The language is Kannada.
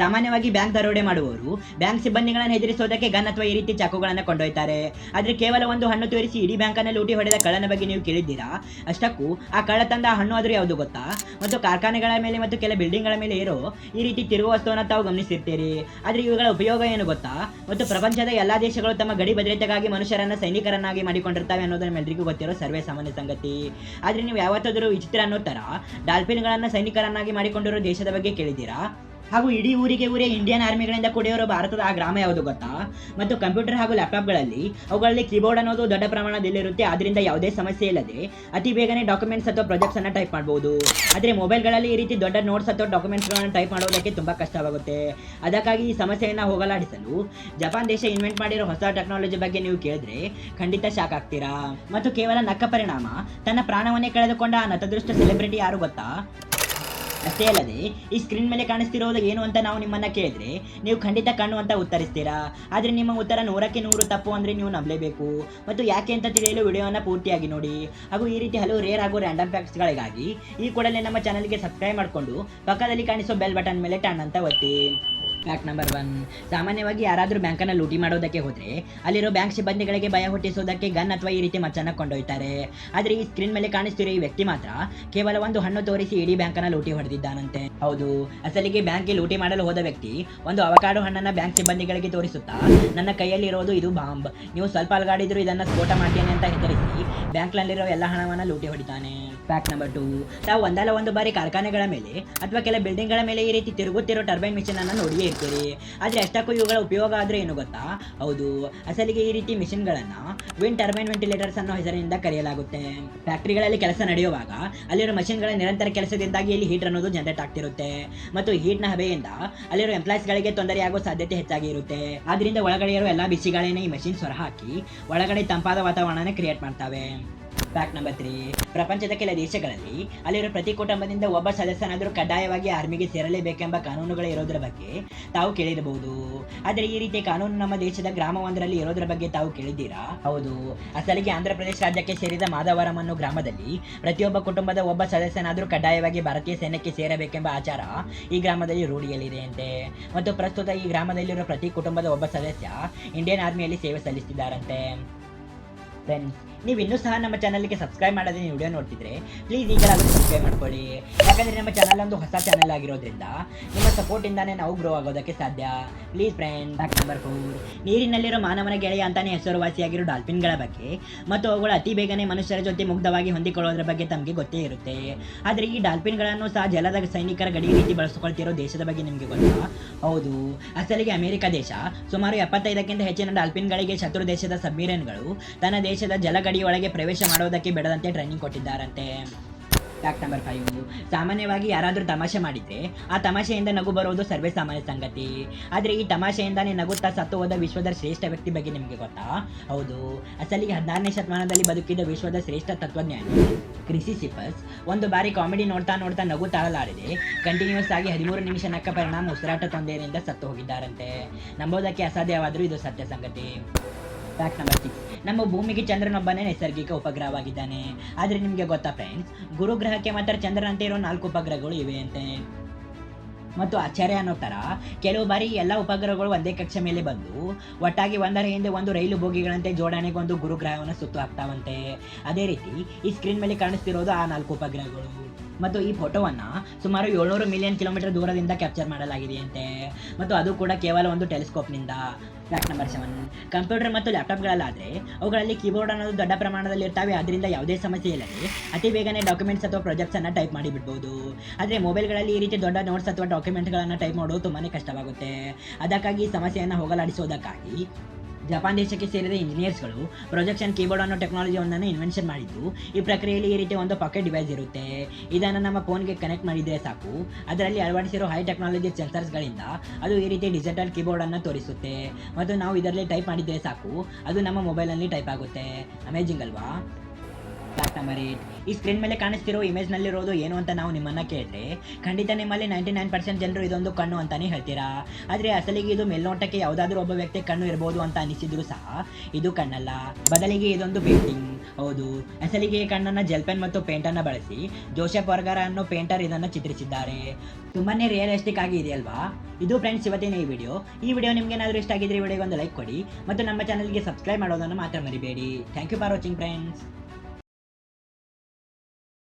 ಸಾಮಾನ್ಯವಾಗಿ ಬ್ಯಾಂಕ್ ದರೋಡೆ ಮಾಡುವವರು ಬ್ಯಾಂಕ್ ಸಿಬ್ಬಂದಿಗಳನ್ನು ಹೆದರಿಸೋದಕ್ಕೆ ಗನ್ ಅಥವಾ ಈ ರೀತಿ ಚಾಕುಗಳನ್ನು ಕೊಂಡೊಯ್ತಾರೆ. ಆದರೆ ಕೇವಲ ಒಂದು ಹಣ್ಣು ತೋರಿಸಿ ಇಡೀ ಬ್ಯಾಂಕನ್ನು ಲೂಟಿ ಹೊಡೆದ ಕಳ್ಳನ ಬಗ್ಗೆ ನೀವು ಕೇಳಿದ್ದೀರಾ? ಅಷ್ಟಕ್ಕೂ ಆ ಕಳ್ಳ ತಂದ ಹಣ್ಣು ಆದರೂ ಯಾವುದು ಗೊತ್ತಾ? ಮತ್ತು ಕಾರ್ಖಾನೆಗಳ ಮೇಲೆ ಮತ್ತು ಕೆಲ ಬಿಲ್ಡಿಂಗ್ಗಳ ಮೇಲೆ ಇರೋ ಈ ರೀತಿ ತಿರುವ ವಸ್ತುವನ್ನು ತಾವು ಗಮನಿಸಿರ್ತೀರಿ. ಆದರೆ ಇವುಗಳ ಉಪಯೋಗ ಏನು ಗೊತ್ತಾ? ಮತ್ತು ಪ್ರಪಂಚದ ಎಲ್ಲಾ ದೇಶಗಳು ತಮ್ಮ ಗಡಿ ಭದ್ರತೆಗಾಗಿ ಮನುಷ್ಯರನ್ನ ಸೈನಿಕರನ್ನಾಗಿ ಮಾಡಿಕೊಂಡಿರ್ತವೆ ಅನ್ನೋದು ನಮ್ಮೆಲ್ಲರಿಗೂ ಗೊತ್ತಿರೋ ಸರ್ವೇ ಸಾಮಾನ್ಯ ಸಂಗತಿ. ಆದರೆ ನೀವು ಯಾವತ್ತಾದರೂ ವಿಚಿತ್ರ ಅನ್ನೋ ಥರ ಡಾಲ್ಫಿನ್ಗಳನ್ನು ಸೈನಿಕರನ್ನಾಗಿ ಮಾಡಿಕೊಂಡಿರೋ ದೇಶದ ಬಗ್ಗೆ ಕೇಳಿದ್ದೀರಾ? ಹಾಗೂ ಇಡೀ ಊರಿಗೆ ಊರೇ ಇಂಡಿಯನ್ ಆರ್ಮಿಗಳಿಂದ ಕೂಡಿರೋ ಭಾರತದ ಆ ಗ್ರಾಮ ಯಾವುದು ಗೊತ್ತಾ? ಮತ್ತು ಕಂಪ್ಯೂಟರ್ ಹಾಗೂ ಲ್ಯಾಪ್ಟಾಪ್ಗಳಲ್ಲಿ ಅವುಗಳಲ್ಲಿ ಕೀಬೋರ್ಡ್ ಅನ್ನೋದು ದೊಡ್ಡ ಪ್ರಮಾಣದಲ್ಲಿರುತ್ತೆ. ಆದ್ರಿಂದ ಯಾವುದೇ ಸಮಸ್ಯೆ ಇಲ್ಲದೆ ಅತಿ ಬೇಗನೆ ಡಾಕ್ಯುಮೆಂಟ್ಸ್ ಅಥವಾ ಪ್ರಾಜೆಕ್ಟ್ಸ್ ಅನ್ನ ಟೈಪ್ ಮಾಡಬಹುದು ಆದರೆ ಮೊಬೈಲ್ಗಳಲ್ಲಿ ಈ ರೀತಿ ದೊಡ್ಡ ನೋಟ್ಸ್ ಅಥವಾ ಡಾಕ್ಯುಮೆಂಟ್ಸ್ಗಳನ್ನು ಟೈಪ್ ಮಾಡೋದಕ್ಕೆ ತುಂಬಾ ಕಷ್ಟವಾಗುತ್ತೆ. ಅದಕ್ಕಾಗಿ ಈ ಸಮಸ್ಯೆಯನ್ನು ಹೋಗಲಾಡಿಸಲು ಜಪಾನ್ ದೇಶ ಇನ್ವೆಂಟ್ ಮಾಡಿರೋ ಹೊಸ ಟೆಕ್ನಾಲಜಿ ಬಗ್ಗೆ ನೀವು ಕೇಳಿದ್ರೆ ಖಂಡಿತ ಶಾಕ್ ಆಗ್ತೀರಾ. ಮತ್ತು ಕೇವಲ ನಕ್ಕ ಪರಿಣಾಮ, ತನ್ನ ಪ್ರಾಣವನ್ನೇ ಕಳೆದುಕೊಂಡ ಆ ನತದೃಷ್ಟ ಸೆಲೆಬ್ರಿಟಿ ಯಾರು ಗೊತ್ತಾ? ಅಷ್ಟೇ ಅಲ್ಲದೆ, ಈ ಸ್ಕ್ರೀನ್ ಮೇಲೆ ಕಾಣಿಸ್ತಿರೋದು ಏನು ಅಂತ ನಾವು ನಿಮ್ಮನ್ನ ಕೇಳಿದ್ರೆ, ನೀವು ಖಂಡಿತ ಕಣ್ಣು ಅಂತ ಉತ್ತರಿಸ್ತೀರಾ? ಆದರೆ ನಿಮ್ಮ ಉತ್ತರ ನೂರಕ್ಕೆ ನೂರು ತಪ್ಪು ಅಂದ್ರೆ ನೀವು ನಂಬಲೇಬೇಕು. ಮತ್ತು ಯಾಕೆ ಅಂತ ತಿಳಿಯಲು ವಿಡಿಯೋನ ಪೂರ್ತಿಯಾಗಿ ನೋಡಿ. ಹಾಗೂ ಈ ರೀತಿ ಹಲವು ರೇರ್ ಹಾಗೂ ರ್ಯಾಂಡಮ್ ಫ್ಯಾಕ್ಟ್ಸ್ಗಳಿಗಾಗಿ ಈ ಕೂಡಲೇ ನಮ್ಮ ಚಾನಲ್ಗೆ ಸಬ್ಸ್ಕ್ರೈಬ್ ಮಾಡಿಕೊಂಡು, ಪಕ್ಕದಲ್ಲಿ ಕಾಣಿಸೋ ಬೆಲ್ ಬಟನ್ ಮೇಲೆ ಟನ್ ಅಂತ ಒತ್ತಿ. ಫ್ಯಾಕ್ಟ್ ನಂಬರ್ ಒನ್ ಸಾಮಾನ್ಯವಾಗಿ ಯಾರಾದರೂ ಬ್ಯಾಂಕನ್ನು ಲೂಟಿ ಮಾಡೋದಕ್ಕೆ ಹೋದರೆ, ಅಲ್ಲಿರೋ ಬ್ಯಾಂಕ್ ಸಿಬ್ಬಂದಿಗಳಿಗೆ ಭಯ ಹುಟ್ಟಿಸೋದಕ್ಕೆ ಗನ್ ಅಥವಾ ಈ ರೀತಿ ಮಚ್ಚನ್ನ ಕೊಂಡೊಯ್ತಾರೆ. ಆದರೆ ಈ ಸ್ಕ್ರೀನ್ ಮೇಲೆ ಕಾಣಿಸ್ತಿರೋ ಈ ವ್ಯಕ್ತಿ ಮಾತ್ರ ಕೇವಲ ಒಂದು ಹಣ್ಣು ತೋರಿಸಿ ಇಡೀ ಬ್ಯಾಂಕನ್ನು ಲೂಟಿ ಹೊಡೆದಿದ್ದಾನಂತೆ. ಹೌದು, ಅಸಲಿಗೆ ಬ್ಯಾಂಕ್ಗೆ ಲೂಟಿ ಮಾಡಲು ಹೋದ ವ್ಯಕ್ತಿ ಒಂದು ಅವಕಾಡು ಹಣ್ಣನ್ನು ಬ್ಯಾಂಕ್ ಸಿಬ್ಬಂದಿಗಳಿಗೆ ತೋರಿಸುತ್ತಾ, ನನ್ನ ಕೈಯಲ್ಲಿರೋದು ಇದು ಬಾಂಬ್. ನೀವು ಸ್ವಲ್ಪ ಅಲ್ಗಾಡಿದ್ರು ಇದನ್ನ ಸ್ಫೋಟ ಮಾಡ್ತೇನೆ ಅಂತ ಹೆದರಿಸಿ ಬ್ಯಾಂಕ್ನಲ್ಲಿರೋ ಎಲ್ಲ ಹಣವನ್ನ ಲೂಟಿ ಹೊಡಿತಾನೆ. ಫ್ಯಾಕ್ಟ್ ನಂಬರ್ ಟು ತಾವು ಒಂದಲ್ಲ ಒಂದು ಬಾರಿ ಕಾರ್ಖಾನೆಗಳ ಮೇಲೆ ಅಥವಾ ಕೆಲ ಬಿಲ್ಡಿಂಗ್ಗಳ ಮೇಲೆ ಈ ರೀತಿ ತಿರುಗುತ್ತಿರೋ ಟರ್ಬೈನ್ ಮಿಷನ್ ಅನ್ನು ನೋಡಿಯೇ ಇರ್ತೀರಿ ಆದರೆ ಅಷ್ಟಕ್ಕೂ ಇವುಗಳ ಉಪಯೋಗ ಆದ್ರೆ ಏನು ಗೊತ್ತಾ? ಹೌದು, ಅಸಲಿಗೆ ಈ ರೀತಿ ಮಿಷಿನ್ಗಳನ್ನು ವಿಂಡ್ ಟರ್ಬೈನ್ ವೆಂಟಿಲೇಟರ್ಸ್ ಅನ್ನೋ ಹೆಸರಿನಿಂದ ಕರೆಯಲಾಗುತ್ತೆ. ಫ್ಯಾಕ್ಟರಿಗಳಲ್ಲಿ ಕೆಲಸ ನಡೆಯುವಾಗ ಅಲ್ಲಿರೋ ಮಷಿನ್ಗಳ ನಿರಂತರ ಕೆಲಸದಿಂದಾಗಿ ಇಲ್ಲಿ ಹೀಟ್ ಅನ್ನೋದು ಜನರೇಟ್ ಆಗ್ತಿರುತ್ತೆ. ಮತ್ತು ಹೀಟ್ನ ಹಬೆಯಿಂದ ಅಲ್ಲಿರೋ ಎಂಪ್ಲಾಯ್ಸ್ಗಳಿಗೆ ತೊಂದರೆಯಾಗೋ ಸಾಧ್ಯತೆ ಹೆಚ್ಚಾಗಿ ಇರುತ್ತೆ. ಆದ್ದರಿಂದ ಒಳಗಡೆ ಇರೋ ಎಲ್ಲ ಬಿಸಿಗಳೇನೇ ಈ ಮಷಿನ್ ಹೊರಹಾಕಿ ಒಳಗಡೆ ತಂಪಾದ ವಾತಾವರಣನೇ ಕ್ರಿಯೇಟ್ ಮಾಡ್ತವೆ. ಫ್ಯಾಕ್ಟ್ ನಂಬರ್ ತ್ರೀ ಪ್ರಪಂಚದ ಕೆಲ ದೇಶಗಳಲ್ಲಿ ಅಲ್ಲಿರೋ ಪ್ರತಿ ಕುಟುಂಬದಿಂದ ಒಬ್ಬ ಸದಸ್ಯನಾದರೂ ಕಡ್ಡಾಯವಾಗಿ ಆರ್ಮಿಗೆ ಸೇರಲೇಬೇಕೆಂಬ ಕಾನೂನುಗಳು ಇರೋದ್ರ ಬಗ್ಗೆ ತಾವು ಕೇಳಿರಬಹುದು. ಆದರೆ ಈ ರೀತಿಯ ಕಾನೂನು ನಮ್ಮ ದೇಶದ ಗ್ರಾಮವೊಂದರಲ್ಲಿ ಇರೋದ್ರ ಬಗ್ಗೆ ತಾವು ಕೇಳಿದ್ದೀರಾ? ಹೌದು. ಅಸಲಿಗೆ ಆಂಧ್ರ ಪ್ರದೇಶ ರಾಜ್ಯಕ್ಕೆ ಸೇರಿದ ಮಾಧವರಂ ಅನ್ನೋ ಗ್ರಾಮದಲ್ಲಿ ಪ್ರತಿಯೊಬ್ಬ ಕುಟುಂಬದ ಒಬ್ಬ ಸದಸ್ಯನಾದರೂ ಕಡ್ಡಾಯವಾಗಿ ಭಾರತೀಯ ಸೈನ್ಯಕ್ಕೆ ಸೇರಬೇಕೆಂಬ ಆಚಾರ ಈ ಗ್ರಾಮದಲ್ಲಿ ರೂಢಿಯಲ್ಲಿದೆ ಅಂತೆ. ಮತ್ತು ಪ್ರಸ್ತುತ ಈ ಗ್ರಾಮದಲ್ಲಿರುವ ಪ್ರತಿ ಕುಟುಂಬದ ಒಬ್ಬ ಸದಸ್ಯ ಇಂಡಿಯನ್ ಆರ್ಮಿಯಲ್ಲಿ ಸೇವೆ ಸಲ್ಲಿಸ್ತಿದ್ದಾರಂತೆ. ಫ್ರೆಂಡ್ಸ್ ನೀವು ಇನ್ನೂ ಸಹ ನಮ್ಮ ಚಾನಲ್ಗೆ ಸಬ್ಸ್ಕ್ರೈಬ್ ಮಾಡೋದೇ ನೀವು ವಿಡಿಯೋ ನೋಡ್ತಿದ್ರೆ ಪ್ಲೀಸ್ ಈಗಲಾದರೂ ಸಬ್ಸ್ಕ್ರೈಬ್ ಮಾಡ್ಕೊಳ್ಳಿ. ಯಾಕಂದರೆ ನಮ್ಮ ಚಾನಲ್ ಒಂದು ಹೊಸ ಚಾನಲ್ ಆಗಿರೋದ್ರಿಂದ ನಿಮ್ಮ ಸಪೋರ್ಟಿಂದಾನೇ ನಾವು ಗ್ರೋ ಆಗೋದಕ್ಕೆ ಸಾಧ್ಯ. Please friend fact number four ನೀರಿನಲ್ಲಿರೋ ಮಾನವನ ಗೆಳೆಯ ಅಂತಾನೆ ಹೆಸರುವಾಸಿಯಾಗಿರೋ ಡಾಲ್ಫಿನ್ಗಳ ಬಗ್ಗೆ ಮತ್ತು ಅವುಗಳು ಅತಿ ಬೇಗನೆ ಮನುಷ್ಯರ ಜೊತೆ ಮುಗ್ಧವಾಗಿ ಹೊಂದಿಕೊಳ್ಳೋದ್ರ ಬಗ್ಗೆ ತಮಗೆ ಗೊತ್ತೇ ಇರುತ್ತೆ. ಆದರೆ ಈ ಡಾಲ್ಫಿನ್ಗಳನ್ನು ಸಹ ಜಲದ ಸೈನಿಕರ ಗಡಿ ರೀತಿ ಬಳಸಿಕೊಳ್ತಿರೋ ದೇಶದ ಬಗ್ಗೆ ನಿಮಗೆ ಗೊತ್ತಾ? ಹೌದು. ಅಸಲಿಗೆ ಅಮೆರಿಕ ದೇಶ ಸುಮಾರು ಎಪ್ಪತ್ತೈದಕ್ಕಿಂತ ಹೆಚ್ಚಿನ ಡಾಲ್ಫಿನ್ಗಳಿಗೆ ಶತ್ರು ದೇಶದ ಸಬ್ಮಿರನ್ಗಳು ತನ್ನ ದೇಶದ ಜಲಗಡಿಯೊಳಗೆ ಪ್ರವೇಶ ಮಾಡೋದಕ್ಕೆ ಬಿಡದಂತೆ ಟ್ರೈನಿಂಗ್ ಕೊಟ್ಟಿದ್ದಾರಂತೆ. ಫ್ಯಾಕ್ಟ್ ನಂಬರ್ ಫೈವ್ ಸಾಮಾನ್ಯವಾಗಿ ಯಾರಾದರೂ ತಮಾಷೆ ಮಾಡಿದ್ರೆ, ಆ ತಮಾಷೆಯಿಂದ ನಗು ಬರೋದು ಸರ್ವೇ ಸಾಮಾನ್ಯ ಸಂಗತಿ. ಆದರೆ ಈ ತಮಾಷೆಯಿಂದಾನೇ ನಗುತ್ತಾ ಸತ್ತು ಹೋದ ವಿಶ್ವದ ಶ್ರೇಷ್ಠ ವ್ಯಕ್ತಿ ಬಗ್ಗೆ ನಿಮಗೆ ಗೊತ್ತಾ? ಹೌದು. ಅಸಲಿಗೆ ಹದಿನಾರನೇ ಶತಮಾನದಲ್ಲಿ ಬದುಕಿದ ವಿಶ್ವದ ಶ್ರೇಷ್ಠ ತತ್ವಜ್ಞಾನಿ ಕ್ರಿಸಿಸಿಪಸ್ ಒಂದು ಬಾರಿ ಕಾಮಿಡಿ ನೋಡ್ತಾ ನೋಡ್ತಾ ನಗು ತಾಳಲಾರದೆ ಕಂಟಿನ್ಯೂಸ್ ಆಗಿ ಹದಿಮೂರು ನಿಮಿಷ ನಕ್ಕ ಪರಿಣಾಮ ಉಸಿರಾಟ ತೊಂದರೆಯಿಂದ ಸತ್ತು ಹೋಗಿದ್ದಾರಂತೆ. ನಂಬೋದಕ್ಕೆ ಅಸಾಧ್ಯವಾದರೂ ಇದು ಸತ್ಯ ಸಂಗತಿ. ಫ್ಯಾಕ್ಟ್ ನಂಬರ್ ಸಿಕ್ಸ್ ನಮ್ಮ ಭೂಮಿಗೆ ಚಂದ್ರನೊಬ್ಬನೇ ನೈಸರ್ಗಿಕ ಉಪಗ್ರಹವಾಗಿದ್ದಾನೆ. ಆದರೆ ನಿಮಗೆ ಗೊತ್ತಾ ಫ್ರೆಂಡ್ಸ್ ಗುರುಗ್ರಹಕ್ಕೆ ಮಾತ್ರ ಚಂದ್ರನಂತೆ ಇರೋ ನಾಲ್ಕು ಉಪಗ್ರಹಗಳು ಇವೆ ಅಂತೆ. ಮತ್ತು ಆಶ್ಚರ್ಯ ಅನ್ನೋ ಥರ ಕೆಲವು ಬಾರಿ ಎಲ್ಲ ಉಪಗ್ರಹಗಳು ಒಂದೇ ಕಕ್ಷೆ ಮೇಲೆ ಬಂದು ಒಟ್ಟಾಗಿ ಒಂದರ ಹಿಂದೆ ಒಂದು ರೈಲು ಬೋಗಿಗಳಂತೆ ಜೋಡಣೆಗೊಂದು ಗುರುಗ್ರಹವನ್ನು ಸುತ್ತು ಹಾಕ್ತಾವಂತೆ ಅದೇ ರೀತಿ ಈ ಸ್ಕ್ರೀನ್ ಮೇಲೆ ಕಾಣಿಸ್ತಿರೋದು ಆ ನಾಲ್ಕು ಉಪಗ್ರಹಗಳು. ಮತ್ತು ಈ ಫೋಟೋವನ್ನು ಸುಮಾರು ಏಳ್ನೂರು ಮಿಲಿಯನ್ ಕಿಲೋಮೀಟರ್ ದೂರದಿಂದ ಕ್ಯಾಪ್ಚರ್ ಮಾಡಲಾಗಿದೆಯಂತೆ. ಮತ್ತು ಅದು ಕೂಡ ಕೇವಲ ಒಂದು ಟೆಲಿಸ್ಕೋಪ್ನಿಂದ ಫ್ಯಾಕ್ಟ್ ನಂಬರ್ ಸೆವೆನ್ ಕಂಪ್ಯೂಟರ್ ಮತ್ತು ಲ್ಯಾಪ್ಟಾಪ್ಗಳಲ್ಲಾದರೆ ಅವುಗಳಲ್ಲಿ ಕೀಬೋರ್ಡ್ ಅನ್ನೋದು ದೊಡ್ಡ ಪ್ರಮಾಣದಲ್ಲಿ ಇರ್ತವೆ. ಅದರಿಂದ ಯಾವುದೇ ಸಮಸ್ಯೆ ಇಲ್ಲದೆ ಅತಿ ಬೇಗನೆ ಡಾಕ್ಯುಮೆಂಟ್ಸ್ ಅಥವಾ ಪ್ರಾಜೆಕ್ಟ್ಸನ್ನು ಟೈಪ್ ಮಾಡಿ ಬಿಡ್ಬೋದು. ಆದರೆ ಮೊಬೈಲ್ಗಳಲ್ಲಿ ಈ ರೀತಿ ದೊಡ್ಡ ನೋಟ್ಸ್ ಅಥವಾ ಡಾಕ್ಯುಮೆಂಟ್ಗಳನ್ನು ಟೈಪ್ ಮಾಡೋದು ತುಂಬಾ ಕಷ್ಟವಾಗುತ್ತೆ. ಅದಕ್ಕಾಗಿ ಈ ಸಮಸ್ಯೆಯನ್ನು ಹೋಗಲಾಡಿಸೋದಕ್ಕಾಗಿ ಜಪಾನ್ ದೇಶಕ್ಕೆ ಸೇರಿದ ಇಂಜಿನಿಯರ್ಸ್ಗಳು ಪ್ರೊಜೆಕ್ಷನ್ ಕೀಬೋರ್ಡ್ ಅನ್ನೋ ಟೆಕ್ನಾಲಜಿ ಒಂದನ್ನು ಇನ್ವೆನ್ಷನ್ ಮಾಡಿದ್ದು. ಈ ಪ್ರಕ್ರಿಯೆಯಲ್ಲಿ ಈ ರೀತಿ ಒಂದು ಪಾಕೆಟ್ ಡಿವೈಸ್ ಇರುತ್ತೆ. ಇದನ್ನು ನಮ್ಮ ಫೋನ್ಗೆ ಕನೆಕ್ಟ್ ಮಾಡಿದರೆ ಸಾಕು. ಅದರಲ್ಲಿ ಅಳವಡಿಸಿರೋ ಹೈ ಟೆಕ್ನಾಲಜಿ ಸೆನ್ಸರ್ಸ್ಗಳಿಂದ ಅದು ಈ ರೀತಿ ಡಿಜಿಟಲ್ ಕೀಬೋರ್ಡನ್ನು ತೋರಿಸುತ್ತೆ. ಮತ್ತು ನಾವು ಇದರಲ್ಲಿ ಟೈಪ್ ಮಾಡಿದರೆ ಸಾಕು. ಅದು ನಮ್ಮ ಮೊಬೈಲಲ್ಲಿ ಟೈಪ್ ಆಗುತ್ತೆ. ಅಮೇಜಿಂಗ್ ಅಲ್ವಾ? ನಂಬರ್ ಏಟ್ ಈ ಸ್ಕ್ರೀನ್ ಮೇಲೆ ಕಾಣಿಸ್ತಿರೋ ಇಮೇಜ್ ನಲ್ಲಿರೋದು ಏನು ಅಂತ ನಾವು ನಿಮ್ಮನ್ನ ಕೇಳಿದ್ರೆ ಖಂಡಿತ ನಿಮ್ಮಲ್ಲಿ ನೈಂಟಿ ನೈನ್ ಪರ್ಸೆಂಟ್ ಜನರು ಇದೊಂದು ಕಣ್ಣು ಅಂತಾನೆ ಹೇಳ್ತೀರಾ? ಆದ್ರೆ ಅಸಲಿಗೆ ಇದು ಮೇಲ್ನೋಟಕ್ಕೆ ಯಾವುದಾದ್ರೂ ಒಬ್ಬ ವ್ಯಕ್ತಿ ಕಣ್ಣು ಇರಬಹುದು ಅಂತ ಅನಿಸಿದ್ರು ಸಹ ಇದು ಕಣ್ಣಲ್ಲ. ಬದಲಿಗೆ ಇದೊಂದು ಪೇಂಟಿಂಗ್ ಹೌದು. ಅಸಲಿಗೆ ಈ ಕಣ್ಣನ್ನ ಜೆಲ್ ಪೆನ್ ಮತ್ತು ಪೇಂಟ್ ಅನ್ನ ಬಳಸಿ ಜೋಸೆಫ್ ವರ್ಗರ್ ಅನ್ನೋ ಪೇಂಟರ್ ಇದನ್ನ ಚಿತ್ರಿಸಿದ್ದಾರೆ. ತುಂಬಾನೇ ರಿಯಲಿಸ್ಟಿಕ್ ಆಗಿ ಇದೆಯಲ್ವಾ? ಇದು ಫ್ರೆಂಡ್ಸ್ ಇವತ್ತಿನ ಈ ವಿಡಿಯೋ ಈ ವಿಡಿಯೋ ನಿಮ್ಗೆ ಏನಾದರೂ ಇಷ್ಟ ಆಗಿದ್ರೆ ವಿಡಿಯೋಗೆ ಒಂದು ಲೈಕ್ ಕೊಡಿ. ಮತ್ತು ನಮ್ಮ ಚಾನಲ್ಗೆ ಸಬ್ಸ್ಕ್ರೈಬ್ ಮಾಡೋದನ್ನು ಮಾತ್ರ ಮರಿಬೇಡಿ. Thank you for watching friends